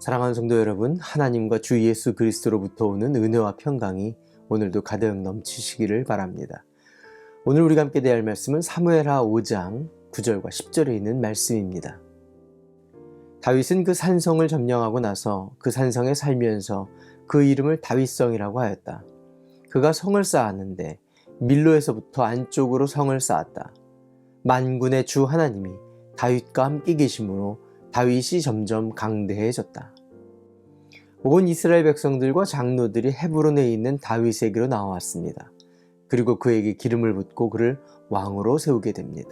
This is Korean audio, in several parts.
사랑하는 성도 여러분, 하나님과 주 예수 그리스도로부터 오는 은혜와 평강이 오늘도 가득 넘치시기를 바랍니다. 오늘 우리가 함께 대할 말씀은 사무엘하 5장 9절과 10절에 있는 말씀입니다. 다윗은 그 산성을 점령하고 나서 그 산성에 살면서 그 이름을 다윗성이라고 하였다. 그가 성을 쌓았는데 밀로에서부터 안쪽으로 성을 쌓았다. 만군의 주 하나님이 다윗과 함께 계심으로 다윗이 점점 강대해졌다. 온 이스라엘 백성들과 장로들이 헤브론에 있는 다윗에게로 나왔습니다. 그리고 그에게 기름을 붓고 그를 왕으로 세우게 됩니다.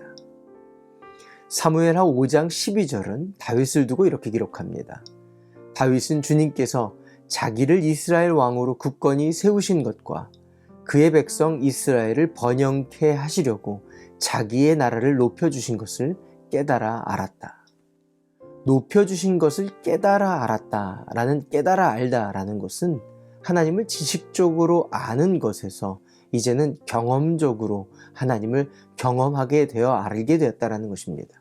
사무엘하 5장 12절은 다윗을 두고 이렇게 기록합니다. 다윗은 주님께서 자기를 이스라엘 왕으로 굳건히 세우신 것과 그의 백성 이스라엘을 번영케 하시려고 자기의 나라를 높여주신 것을 깨달아 알았다. 높여주신 것을 깨달아 알았다. 라는 깨달아 알다. 라는 것은 하나님을 지식적으로 아는 것에서 이제는 경험적으로 하나님을 경험하게 되어 알게 되었다라는 것입니다.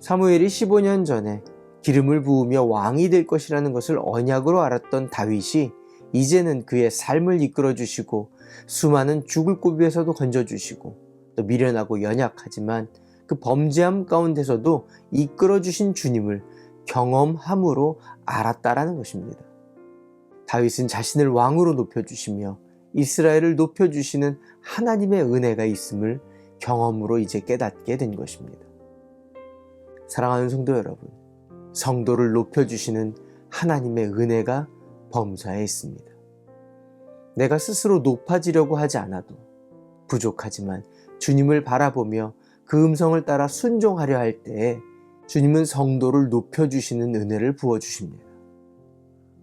사무엘이 15년 전에 기름을 부으며 왕이 될 것이라는 것을 언약으로 알았던 다윗이 이제는 그의 삶을 이끌어 주시고 수많은 죽을 고비에서도 건져 주시고 또 미련하고 연약하지만 그 범죄함 가운데서도 이끌어 주신 주님을 경험함으로 알았다라는 것입니다. 다윗은 자신을 왕으로 높여 주시며 이스라엘을 높여 주시는 하나님의 은혜가 있음을 경험으로 이제 깨닫게 된 것입니다. 사랑하는 성도 여러분, 성도를 높여 주시는 하나님의 은혜가 범사에 있습니다. 내가 스스로 높아지려고 하지 않아도 부족하지만 주님을 바라보며 그 음성을 따라 순종하려 할 때에 주님은 성도를 높여주시는 은혜를 부어주십니다.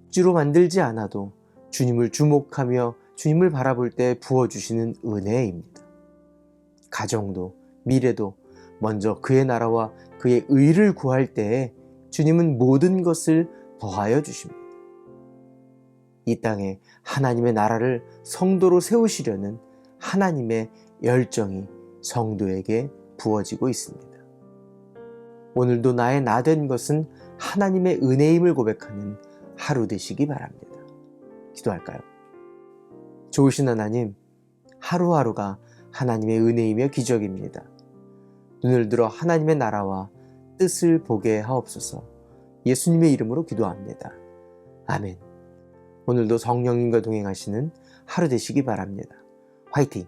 억지로 만들지 않아도 주님을 주목하며 주님을 바라볼 때 부어주시는 은혜입니다. 가정도 미래도 먼저 그의 나라와 그의 의를 구할 때에 주님은 모든 것을 더하여 주십니다. 이 땅에 하나님의 나라를 성도로 세우시려는 하나님의 열정이 성도에게 부어지고 있습니다. 오늘도 나의 나 된 것은 하나님의 은혜임을 고백하는 하루 되시기 바랍니다. 기도할까요? 좋으신 하나님, 하루하루가 하나님의 은혜이며 기적입니다. 눈을 들어 하나님의 나라와 뜻을 보게 하옵소서 예수님의 이름으로 기도합니다. 아멘. 오늘도 성령님과 동행하시는 하루 되시기 바랍니다. 화이팅!